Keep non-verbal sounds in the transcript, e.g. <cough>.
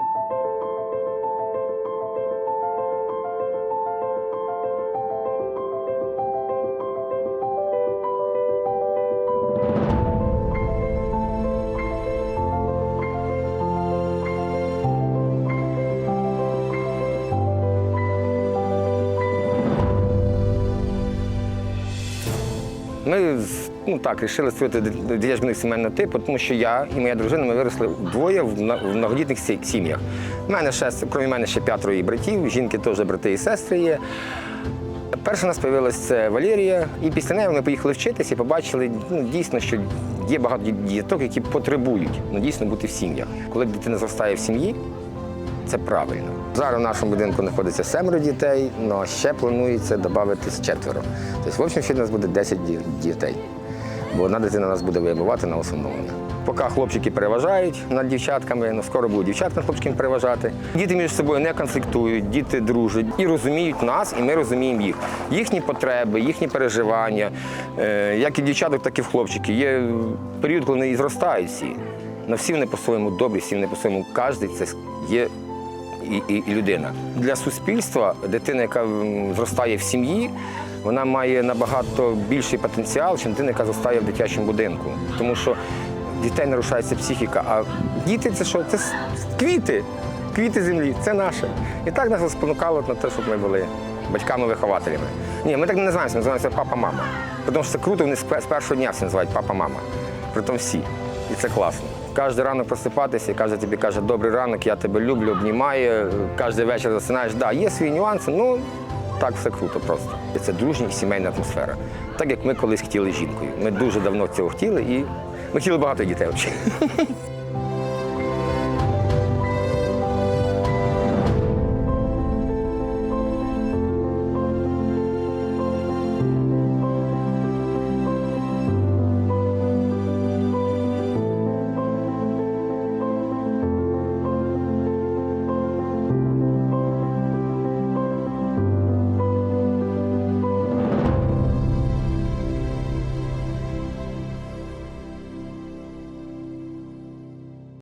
you Ми ну так вирішили створити дитячо сімейного типу, тому що я і моя дружина ми виросли вдвоє в многодітних сім'ях. У мене ще, крім мене, ще п'ятеро її братів, жінки теж брати і сестри є. Перша у нас з'явилася Валерія, і після неї ми поїхали вчитися і побачили ну, дійсно, що є багато діток, які потребують ну, дійсно бути в сім'ях. Коли дитина зростає в сім'ї, це правильно. Зараз в нашому будинку знаходиться семеро дітей, але ще планується додати четверо. Тобто, в общем, ще у нас буде 10 дітей. Бо одна дитина нас буде вибивати на усиновлення. Поки хлопчики переважають над дівчатками, ну скоро будуть дівчатка над переважати. Діти між собою не конфліктують, діти дружать і розуміють нас, і ми розуміємо їх. Їхні потреби, їхні переживання, е, як і дівчаток, так і в хлопчиків. Є період, коли вони і зростають всі. Но всі вони по-своєму добрі, всі вони по-своєму кожен це є і, і, і людина. Для суспільства дитина, яка зростає в сім'ї, вона має набагато більший потенціал, ніж дитина, яка зростає в дитячому будинку. Тому що дітей нарушається психіка, а діти це що? Це квіти, квіти землі, це наше. І так нас спонукало на те, щоб ми були батьками-вихователями. Ні, ми так не називаємося, називаємося папа-мама. Тому що це круто, вони з першого дня всі називають папа-мама. Притом всі. І це класно. Кожен ранок просипатися, і каже тобі каже, добрий ранок, я тебе люблю, обнімаю. Кожен вечір засинаєш. Да, є свої нюанси, ну так все круто просто. І це дружня і сімейна атмосфера. Так як ми колись хотіли жінкою. Ми дуже давно цього хотіли і ми хотіли багато дітей взагалі. <laughs>